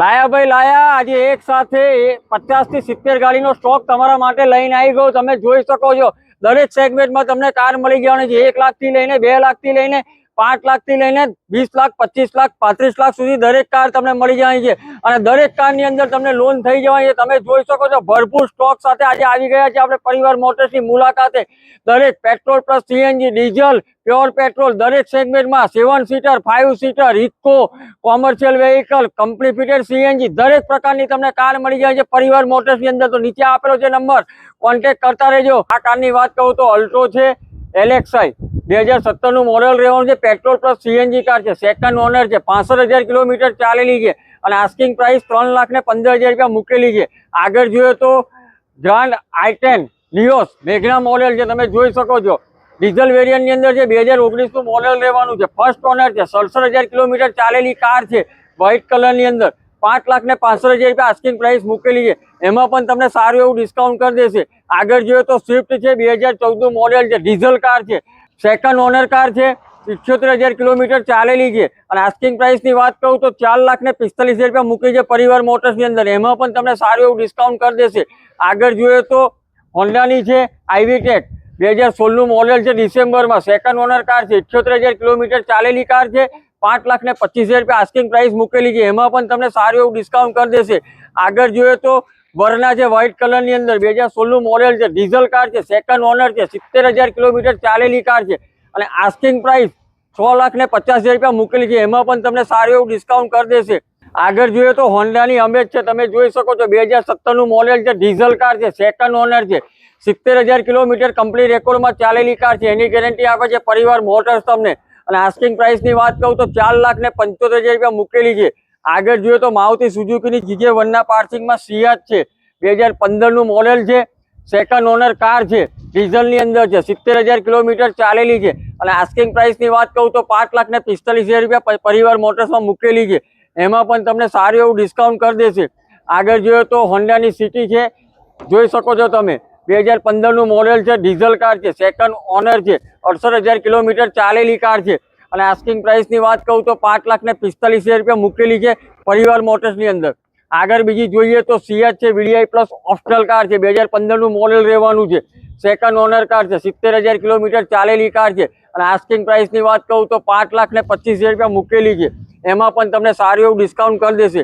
લાયા ભાઈ, લાયા. આજે એક સાથે પચાસથી સિત્તેર ગાડીનો સ્ટોક તમારા માટે લઈને આવી ગયો. તમે જોઈ શકો છો. દરેક સેગમેન્ટમાં તમને કાર મળી જવાની છે. એક લાખથી લઈને બે લાખથી લઈને પાંચ લાખથી લઈને વીસ લાખ, પચીસ લાખ, પાંત્રીસ લાખ સુધી દરેક કાર તમને મળી જવાની છે. અને દરેક કારની અંદર તમને લોન થઈ જવાની છે. તમે જોઈ શકો છો, ભરપૂર સ્ટોક સાથે આજે આવી ગયા છે આપણે પરિવાર મોટર્સની મુલાકાતે. દરેક petrol plus CNG diesel pure petrol દરેક સેગમેન્ટમાં seven seater five seater eco commercial vehicle company fitted CNG દરેક પ્રકારની તમને કાર મળી જાય છે. પરિવાર મોટર્સની અંદર તો નીચે આપેલો છે નંબર. કોન્ટેક્ટ કરતા રહેજો. આ કારની વાત કહું તો અલ્ટો છે એલેક્સાઈ બે હજાર સત્તરનું મોડલ રહેવાનું છે. પેટ્રોલ પ્લસ સીએનજી કાર છે. સેકન્ડ ઓનર છે. પાસઠ હજાર કિલોમીટર ચાલેલી છે. અને આસ્કિંગ પ્રાઇસ ત્રણ લાખ ને પંદર હજાર રૂપિયા મૂકેલી છે. આગળ જોઈએ તો ગ્રાન્ડ આઈટેન લિયોસ મેઘના મોડેલ છે. તમે જોઈ શકો છો. ડીઝલ વેરિયન્ટની અંદર છે. બે હજાર ઓગણીસનું મોડેલ રહેવાનું છે. ફર્સ્ટ ઓનર છે. સડસઠ હજાર કિલોમીટર ચાલેલી કાર છે. વ્હાઇટ કલરની અંદર પાંચ લાખ ને પાંસઠ હજાર રૂપિયા આસ્કિંગ પ્રાઇસ મૂકેલી છે. એમાં પણ તમને સારું એવું ડિસ્કાઉન્ટ કરી દેશે. આગળ જોઈએ તો સ્વિફ્ટ છે. બે હજાર ચૌદનું મોડેલ છે. ડીઝલ કાર છે. સેકન્ડ ઓનર કાર છે ઇઠ્યોતેર હજાર કિલોમીટર ચાલેલી છે. અને આસ્કિંગ પ્રાઇસની વાત કહું તો ચાર લાખ ને પિસ્તાલીસ હજાર રૂપિયા મૂકી છે પરિવાર મોટર્સની અંદર. એમાં પણ તમને સારું એવું ડિસ્કાઉન્ટ કરી દેશે. આગળ જોઈએ તો હોન્ડાની છે આઈવી ટેક બે હજાર સોળનું મોડેલ છે ડિસેમ્બરમાં. સેકન્ડ ઓનર કાર છે ઇઠ્યોતેર હજાર કિલોમીટર ચાલેલી કાર છે. પાંચ લાખ ને પચીસ હજાર રૂપિયા આસ્કિંગ પ્રાઇસ મૂકેલી છે. એમાં પણ તમને સારું એવું ડિસ્કાઉન્ટ કરી દેશે. આગળ જોઈએ તો વરના છે વ્હાઇટ કલરની અંદર બે હજાર સોળનું મોડેલ છે ડીઝલ કાર છે સેકન્ડ ઓનર છે, સિત્તેર હજાર કિલોમીટર ચાલેલી કાર છે. અને આસ્કિંગ પ્રાઇસ છ લાખ ને પચાસ હજાર રૂપિયા મૂકેલી છે. એમાં પણ તમને સારું એવું ડિસ્કાઉન્ટ કરી દેશે. આગળ જોઈએ તો હોન્ડાની અમેજ છે. તમે જોઈ શકો છો બે હજાર સત્તરનું મોડેલ છે ડીઝલ કાર છે સેકન્ડ ઓનર છે. સિત્તેર હજાર કિલોમીટર કંપની રેકોર્ડમાં ચાલેલી કાર છે. એની ગેરંટી આપે છે પરિવાર મોટર્સ તમને. અને આસ્કિંગ પ્રાઇસની વાત કહું તો ચાર લાખ ને પંચોતેર હજાર રૂપિયા મૂકેલી છે. આગળ જોઈએ તો મારુતિ સુઝુકીની જીજે વનના પાર્સિંગમાં સિયાજ છે. બે હજાર પંદરનું મોડેલ છે. સેકન્ડ ઓનર કાર છે. ડીઝલની અંદર છે. સિત્તેર હજાર કિલોમીટર ચાલેલી છે. અને આસ્કિંગ પ્રાઇસની વાત કહું તો પાંચ લાખ ને પિસ્તાલીસ હજાર રૂપિયા પરિવાર મોટર્સમાં મૂકેલી છે. એમાં પણ તમને સારું એવું ડિસ્કાઉન્ટ કરી દેશે. આગળ જોઈએ તો હોન્ડાની સિટી છે. જોઈ શકો છો તમે. બે હજાર પંદરનું મોડેલ છે. ડીઝલ કાર છે. સેકન્ડ ઓનર છે. અડસઠ હજાર કિલોમીટર ચાલેલી કાર છે. અને આસ્કિંગ પ્રાઇસની વાત કહું તો પાંચ લાખ ને પિસ્તાલીસ હજાર રૂપિયા મૂકેલી છે પરિવાર મોટર્સની અંદર. આગળ બીજી જોઈએ તો સિયાજ છે, વીડીઆઈ પ્લસ ઓપ્શનલ કાર છે. બે હજાર પંદરનું મોડેલ રહેવાનું છે. સેકન્ડ ઓનર કાર છે. સિત્તેર હજાર કિલોમીટર ચાલેલી કાર છે. અને આસ્કિંગ પ્રાઇસની વાત કહું તો પાંચ લાખ ને પચીસ હજાર રૂપિયા મૂકેલી છે. એમાં પણ તમને સારું એવું ડિસ્કાઉન્ટ કરી દેશે.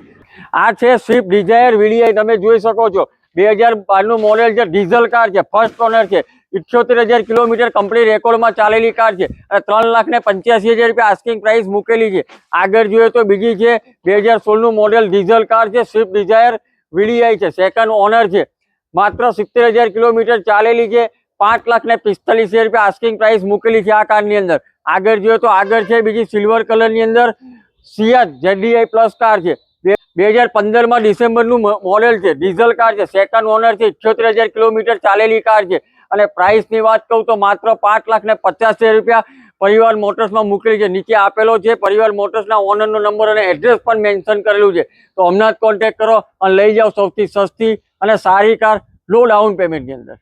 આ છે સ્વિફ્ટ ડિઝાયર વીડીઆઈ. તમે જોઈ શકો છો. બે હજાર બારનું મોડેલ છે. ડીઝલ કાર છે. ફર્સ્ટ ઓનર છે. ઇઠ્યોતેર હજાર કિલોમીટર કંપની રેકોર્ડમાં ચાલેલી કાર છે. અને ત્રણ લાખ ને પંચ્યાસી હજાર રૂપિયા આસ્કિંગ પ્રાઇસ મૂકેલી છે. આગળ જોઈએ તો બીજી છે, બે હજાર સોળનું મોડેલ ડીઝલ કાર છે. સ્વિફ્ટ ડિઝાયર વીડીઆઈ છે. સેકન્ડ ઓનર છે. માત્ર સિત્તેર હજાર કિલોમીટર ચાલેલી છે. પાંચ લાખ ને પિસ્તાલીસ હજાર રૂપિયા આસ્કિંગ પ્રાઇસ મૂકેલી છે આ કારની અંદર. આગળ જોઈએ તો આગળ છે બીજી સિલ્વર કલરની અંદર સિયાજ જેડીઆઈ પ્લસ કાર છે. બે- હજાર પંદરમાં ડિસેમ્બરનું મોડેલ છે. ડીઝલ કાર છે. સેકન્ડ ઓનર છે. ઇઠ્યોતેર હજાર કિલોમીટર ચાલેલી કાર છે. અને પ્રાઇસની વાત કહું તો માત્ર પાંચ લાખ ને પચાસ રૂપિયા પરિવાર મોટર્સમાં મૂકેલી છે. નીચે આપેલો છે. પરિવાર મોટર્સના ઓનરનો નંબર અને એડ્રેસ પણ મેન્શન કરેલું છે. તો હમણાં જ કોન્ટેક્ટ કરો અને લઈ જાઓ સૌથી સસ્તી અને સારી કાર લો ડાઉન પેમેન્ટની અંદર.